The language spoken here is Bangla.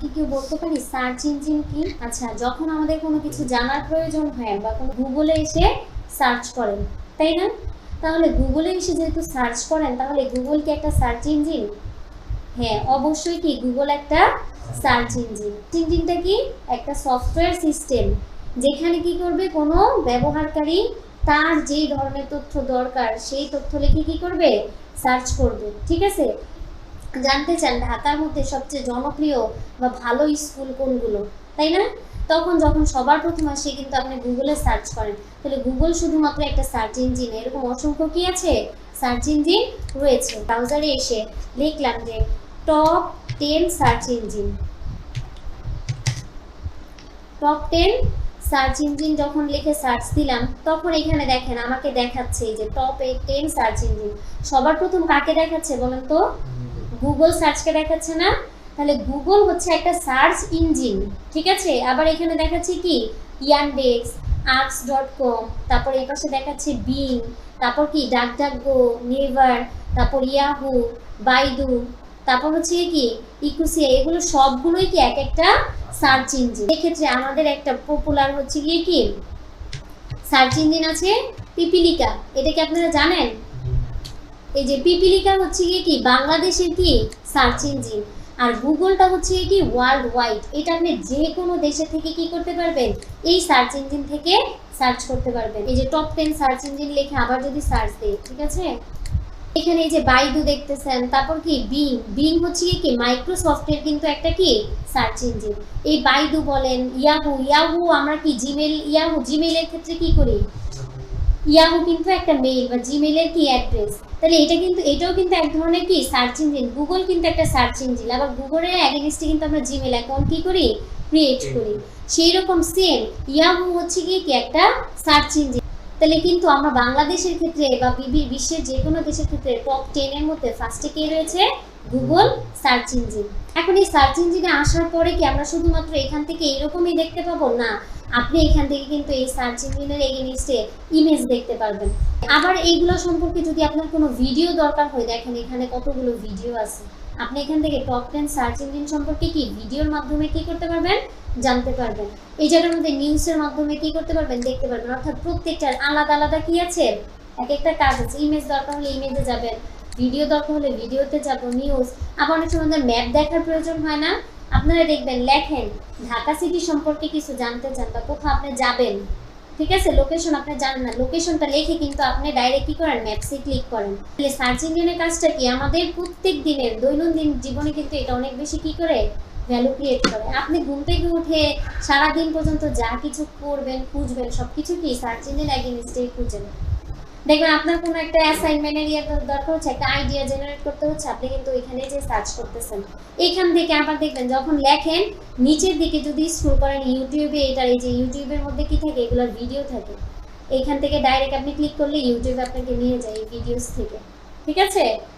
কি কেউ বলতে পারি? সার্চ ইঞ্জিন কি? আচ্ছা যখন আমাদের কোনো কিছু জানার প্রয়োজন হয় বা কোনো গুগলে এসে সার্চ করেন, তাই না? তাহলে গুগলে এসে যেহেতু সার্চ করেন, তাহলে গুগল কি একটা সার্চ ইঞ্জিন হ্যাঁ অবশ্যই কি গুগল একটা সার্চ ইঞ্জিন ইঞ্জিনটা কি? একটা সফটওয়্যার সিস্টেম যেখানে কি করবে? কোনো ব্যবহারকারী তার যেই ধরনের তথ্য দরকার, সেই তথ্য লিখে কি করবে? সার্চ করবে, ঠিক আছে? জানতে চান ঢাকার মধ্যে সবচেয়ে জনপ্রিয় বা ভালো স্কুল কোনগুলো, তাই না? তখন যখন সবার প্রথম আসে, কিন্তু আপনি গুগলে সার্চ করেন, তাহলে গুগল শুধুমাত্র একটা সার্চ ইঞ্জিন এরকম অসংখ্য কি আছে? সার্চ ইঞ্জিন রয়েছে। ব্রাউজারে এসে লিখলাম যে top ten search engine top ten search engine যখন লিখে সার্চ দিলাম, তখন এখানে দেখেন, আমাকে দেখাচ্ছে যে টপ টেন সার্চ ইঞ্জিন সবার প্রথম কাকে দেখাচ্ছে বলেন তো? গুগল সার্চকে দেখাচ্ছে না? তাহলে গুগল হচ্ছে একটা সার্চ ইঞ্জিন ঠিক আছে? আবার এখানে দেখাচ্ছে কি? ইয়ানডেক্স আর্কস ডট কম তারপর এই পাশে দেখাচ্ছে বিং তারপর কি? ডাক ডাক গো নেভার তারপর ইয়াহু বাইদু তারপর হচ্ছে কি? ইকুসিয়া এগুলো সবগুলোই কি এক একটা সার্চ ইঞ্জিন এক্ষেত্রে আমাদের একটা পপুলার হচ্ছে গিয়ে কি? সার্চ ইঞ্জিন আছে পিপিলিকা। এটা কি আপনারা জানেন? এই যে পিপিলিকা হচ্ছে গিয়ে কি? বাংলাদেশের কি? সার্চ ইঞ্জিন আর গুগলটা হচ্ছে গিয়ে কি? ওয়ার্ল্ড ওয়াইড এটা আপনি যে কোনো দেশে থেকে কি করতে পারবেন? এই সার্চ ইঞ্জিন থেকে সার্চ করতে পারবেন। এই যে টপ টেন সার্চ ইঞ্জিন লিখে আবার যদি সার্চ দেই, ঠিক আছে? এখানে এই যে বাইদু দেখতেছেন, তারপর কি? বিং বিং হচ্ছে গিয়ে কি? মাইক্রোসফটের কিন্তু একটা কি? সার্চ ইঞ্জিন এই বাইদু বলেন ইয়াহু ইয়াহু আমরা কি? জিমেল ইয়াহু জিমেলের ক্ষেত্রে কি করি? ইয়াহু কিন্তু একটা মেইল বা জিমেলের কি অ্যাড্রেস তাহলে এটা কিন্তু এটাও কিন্তু এক ধরনের কি সার্চ ইঞ্জিন গুগল কিন্তু একটা সার্চ ইঞ্জিন আবার গুগলের অ্যাগেনিস্টে কিন্তু আমরা জিমেল অ্যাকাউন্ট কি করি? ক্রিয়েট করি। সেই রকম সেম ইয়াহু হচ্ছে গিয়ে কি একটা সার্চ ইঞ্জিন তাহলে কিন্তু আমরা বাংলাদেশের ক্ষেত্রে বা বিবি- বিশ্বের যে কোনো দেশের ক্ষেত্রে টপ টেনের মধ্যে ফার্স্টে কে রয়েছে? গুগল সার্চ ইঞ্জিন এখন এই সার্চ ইঞ্জিনে আসার পরে কি আমরা শুধুমাত্র এখান থেকে এরকমই দেখতে পাবো? না, আপনি এখান থেকে কিন্তু এই সার্চ ইঞ্জিনের এগেনিস্টে ইমেজ দেখতে পারবেন। আবার এইগুলো সম্পর্কে যদি আপনার কোনো ভিডিও দরকার হয়, দেখেন এখানে কতগুলো ভিডিও আছে। আপনি এখান থেকে টপ টেন সার্চ ইঞ্জিন সম্পর্কে কি ভিডিওর মাধ্যমে কি করতে পারবেন? জানতে পারবেন। এই জায়গার মধ্যে নিউজের মাধ্যমে কি করতে পারবেন? দেখতে পারবেন। অর্থাৎ প্রত্যেকটার আলাদা আলাদা কি আছে? এক একটা কাজ আছে। ইমেজ দরকার হলে ইমেজে যাবেন। ভিডিও দরকার হলে ভিডিওতে যাব নিউজ আবার অনেক সময় ম্যাপ দেখার প্রয়োজন হয় না। আপনারা দেখবেন, লেখেন, ঢাকা সিটি সম্পর্কে কিছু জানতে চান বা কোথাও আপনি যাবেন। ঠিক আছে? লোকেশন আপনি জানেন না। লোকেশনটা লিখে কিন্তু আপনি ডাইরেক্ট কি করেন? ম্যাপসে ক্লিক করেন। তাহলে সার্চ ইঞ্জিনের কাজটা কি? আমাদের প্রত্যেক দিনের, দৈনন্দিন জীবনে কিন্তু এটা অনেক বেশি কি করে? ভ্যালু ক্রিয়েট করে। আপনি ঘুম থেকে উঠে সারাদিন পর্যন্ত যা কিছু করবেন, খুঁজবেন সব কিছু কি সার্চ ইঞ্জিন এগেনস্টেই খুঁজেন। দেখবেন আপনার কোনো একটা অ্যাসাইনমেন্টের ইয়ে দর- দরকার হচ্ছে, একটা আইডিয়া জেনারেট করতে হচ্ছে, আপনি কিন্তু এখানে যে সার্চ করতেছেন। এখান থেকে আবার দেখবেন যখন লেখেন, নিচের দিকে যদি স্ক্রল করেন ইউটিউবে এটার এই যে ইউটিউবের মধ্যে কি থাকে? এগুলোর ভিডিও থাকে। এখান থেকে ডাইরেক্ট আপনি ক্লিক করলে ইউটিউবে আপনাকে নিয়ে যায় এই ভিডিওস থেকে। ঠিক আছে?